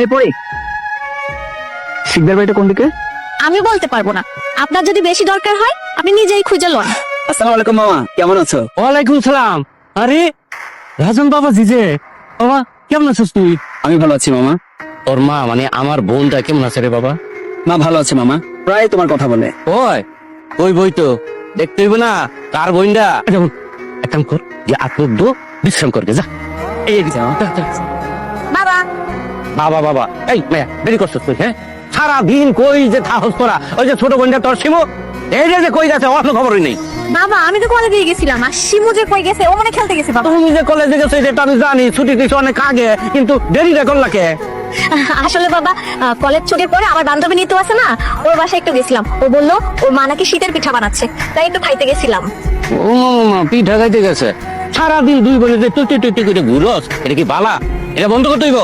এই পড়ি শিকদার বাড়িটা কোন দিকে? আমি বলতে পারব না। আপনার যদি বেশি দরকার হয় আপনি নিজেই খুঁজে লন আসসালামু আলাইকুম মামা। কেমন আছো? ওয়ালাইকুম সালাম। আরে রাজন বাবা জিজে বাবা কেমন আছিস তুই? আমি ভালো আছি মামা। তোর মা মানে আমার বোনটা কেমন আছে রে বাবা? মা ভালো আছে মামা। প্রায় তোমার কথা বলে। ওই ওই বই তো। দেখতে হইব না কার বইনটা যেমন এক কাম কর যে বিশ্রাম করবে যা। এই যা, বাবা বাবা। এই মেয়া দেরি করছিস তুই হ্যাঁ? সারা দিন কই যে থাহস তোরা? ওই যে ছোট বোনটা তোর শিমু? এই যে কই গেছে অন্য খবরই নেই। বাবা আমি তো কলেজে গেছিলাম আর শিমু যে কই গেছে ও মনে খেলতে গেছে বাবা। তুমি যে কলেজে গেছো এটা আমি জানি ছুটি দিছো অনেক আগে কিন্তু দেরি রে করলা কে? আসলে বাবা কলেজ ছুটির পরে আমার বান্ধবী নিতে আছে না ওর বাসায় একটু গেছিলাম। ও বলল ওর মা নাকি শীতের পিঠা বানাচ্ছে তাই একটু খাইতে গেছিলাম। ও পিঠা খাইতে গেছে। সারাদিন দুই বোনে যে টুটি টুটি করে ঘুরস এটা কি বালা? এটা বন্ধ করতে হইব?